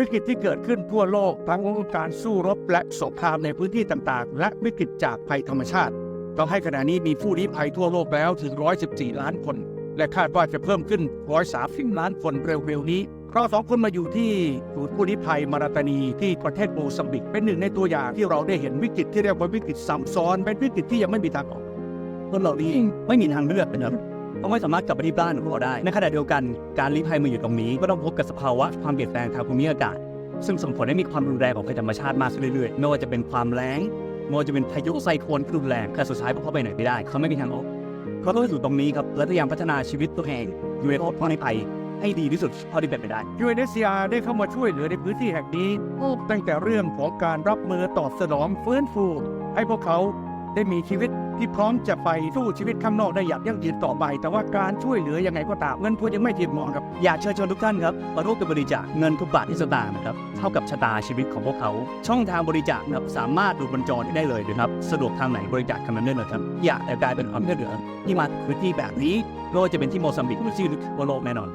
วิกฤตที่เกิดขึ้นทั่วโลกทั้งการสู้รบและสงครามในพื้นที่ต่างๆ และวิกฤตจากภัยธรรมชาติต้องให้ขณะนี้มีผู้ลี้ภัยทั่วโลกแล้วถึง 114 ล้านคน และคาดว่าจะเพิ่มขึ้น 130 ล้านคนเร็วๆนี้เราสองคนมาอยู่ที่ศูนย์ผู้ลี้ภัยมาราตานีที่ประเทศโมซัมบิก เป็นหนึ่งในตัวอย่างที่เราได้เห็นวิกฤตที่เรียกว่าวิกฤตซ้ำซ้อน เป็นวิกฤตที่ยังไม่มีทางออกคนเหล่านี้ไม่มีทางเลือกนะครั บต้องไม่สามารถกลับไปที่บ้านของเราได้ ในขณะเดียวกันการลี้ภัยมาอยู่ตรงนี้ก็ต้องพบกับสภาวะความเปลี่ยนแปลงทางภูมิอากาศ ซึ่งส่งผลให้มีความรุนแรงของภัยธรรมชาติมากขึ้นเรื่อยๆไม่ว่าจะเป็นความแล้งไม่ว่าจะเป็นพายุไซโคลนรุนแรงแต่สุดท้ายพวกเขาไปไหนไม่ได้ เขาไม่มีทางออกเขาต้องอยู่ตรงนี้ครับและพยายามพัฒนาชีวิตตัวเองอยู่ในพ้ในภัยให้ดีที่สุดเท่าที่เป็นไปได้ UNHCR ได้เข้ามาช่วยเหลือในพื้นที่แห่งนี้ตั้งแต่เรื่องของการรับมือตอบสนองฟื้นฟู ให้พวกเขา ได้มีชีวิตที่พร้อมจะไปสู้ชีวิตข้างนอกได้อย่างยั่งยืนต่อไป แต่ว่าการช่วยเหลือยังไงก็ตามเงินพวกยังไม่เพียงพอครับอยากเชิญชวนทุกท่านครับมาร่วมกันบริจาคเงินทุกบาทที่สตางค์นะครับเท่ากับชะตาชีวิตของพวกเขา ช่องทางบริจาคนะครับสามารถดูบนจอได้เลยนะครับสะดวกทางไหนบริจาคทางนั้นได้เลยครับอยากกลายเป็นความช่วยเหลือที่มาพื้นที่แบบนี้ไม่ว่าจะเป็นที่โมซัมบิกหรือที่ทั่วโลกแน่นอน